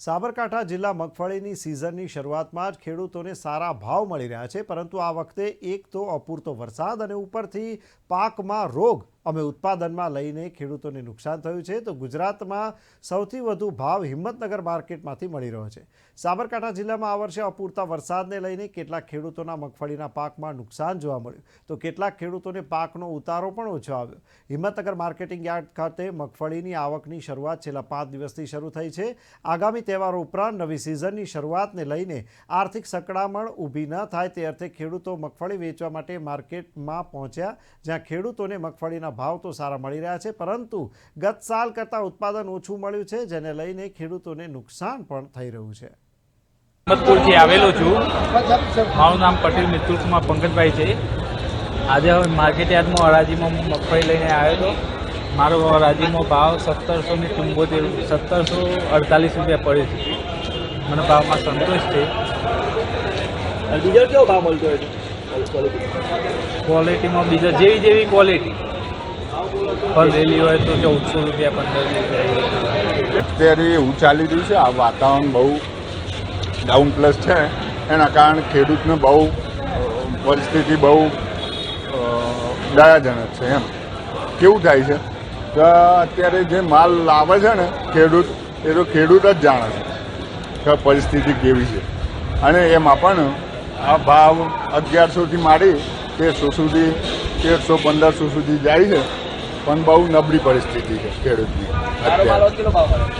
સાબરકાંઠા જિલ્લા મગફળીની સિઝનની શરૂઆતમાં જ ખેડૂતોને સારા ભાવ મળી રહ્યા છે, પરંતુ આ વખતે એક તો અપૂરતો વરસાદ અને ઉપરથી પાકમાં રોગ અમે ઉત્પાદનમાં લઈને ખેડૂતોને નુકસાન થયું છે, તો ગુજરાતમાં સૌથી વધુ ભાવ હિંમતનગર માર્કેટમાંથી મળી રહ્યો છે. સાબરકાંઠા જિલ્લામાં આ વર્ષે અપૂરતા વરસાદને લઈને કેટલાક ખેડૂતોના મગફળીના પાકમાં નુકસાન જોવા મળ્યું. તો કેટલાક ખેડૂતોને પાકનો ઉતારો પણ ઓછો આવ્યો. હિંમતનગર માર્કેટિંગ યાર્ડ ખાતે મગફળીની આવકની શરૂઆત છેલ્લા પાંચ દિવસથી શરૂ થઈ છે. આગામી તહેવારો ઉપરાંત નવી સિઝનની શરૂઆતને લઈને આર્થિક સંકળામણ ઊભી ન થાય તે અર્થે ખેડૂતો મગફળી વેચવા માટે માર્કેટમાં પહોંચ્યા, જ્યાં ખેડૂતોને મગફળીના ભાવ તો સારા મળી રહ્યા છે પરંતુ ગત સાલ કરતાં ઉત્પાદન ઓછું મળ્યું છે જેને લઈને ખેડૂતોને નુકસાન પણ થઈ રહ્યું છે. હિંમતપુરથી આવેલો છું. મારું નામ પટેલ મિતુલ પંકજભાઈ છે. આજે હવે માર્કેટ યાર્ડમાં હરાજીમાં હું મગફળી લઈને આવ્યો હતો. મારો હરાજીમાં ભાવ સત્તરસો ને ચુંબોતેર સત્તરસો અડતાલીસ રૂપિયા પડે છે. મને ભાવમાં સંતોષ છે. બીજો કેવો ભાવ મળતો હોય ક્વોલિટીમાં બીજા જેવી જેવી ક્વોલિટી ફળ રેલી હોય તો ચૌદસો રૂપિયા પંદર અત્યારે એવું ચાલી રહ્યું છે, આ વાતાવરણ બહુ ડાઉન પ્લસ છે. એના કારણે ખેડૂતને બહુ પરિસ્થિતિ બહુ દયાજનક છે એમ. કેવું થાય છે? કે અત્યારે જે માલ લાવે છે ને ખેડૂત, એ તો ખેડૂત જ જાણે છે કે પરિસ્થિતિ કેવી છે. અને એમાં પણ આ ભાવ અગિયારસોથી માંડી તેરસો સુધી, તેરસો પંદરસો સુધી જાય છે. પણ બહુ નબળી પરિસ્થિતિ છે ખેડૂતની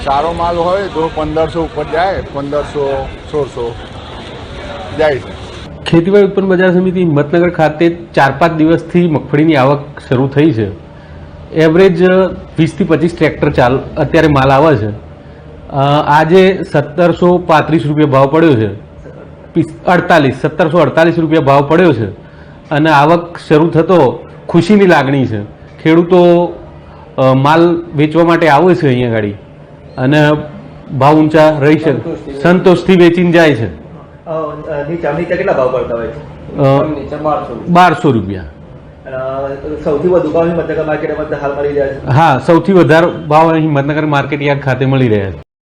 સારો માલ હોય તો પંદરસો ઉપર જાય પંદરસો સોળસો જાય છે. ખેતીવાડી ઉત્પન્ન બજાર સમિતિ હિંમતનગર ખાતે ચાર પાંચ દિવસથી મગફળીની આવક શરૂ થઈ છે. એવરેજ વીસથી પચીસ ટ્રેક્ટર ચાલ અત્યારે માલ આવે છે. આજે સત્તરસો પાંત્રીસ રૂપિયા ભાવ પડ્યો છે. પિસ- અડતાલીસ સત્તરસો અડતાલીસ રૂપિયા ભાવ પડ્યો છે. અને આવક શરૂ થતો ખુશીની લાગણી છે. ખેડૂતો માલ વેચવા માટે આવે છે અહીંયા ગાડી. અને ભાવ ઊંચા રહી છે. સંતોષથી વેચીને. જાય છે. નીચા નીચા કેટલા ભાવ પડતા હોય છે? બારસો રૂપિયા. સૌથી વધુ ભાવ હિંમતનગર માર્કેટમાં હાલ મળી રહ્યા છે. હા સૌથી વધારે ભાવ અહીં હિંમતનગર માર્કેટ યાર્ડ ખાતે મળી રહ્યા છે.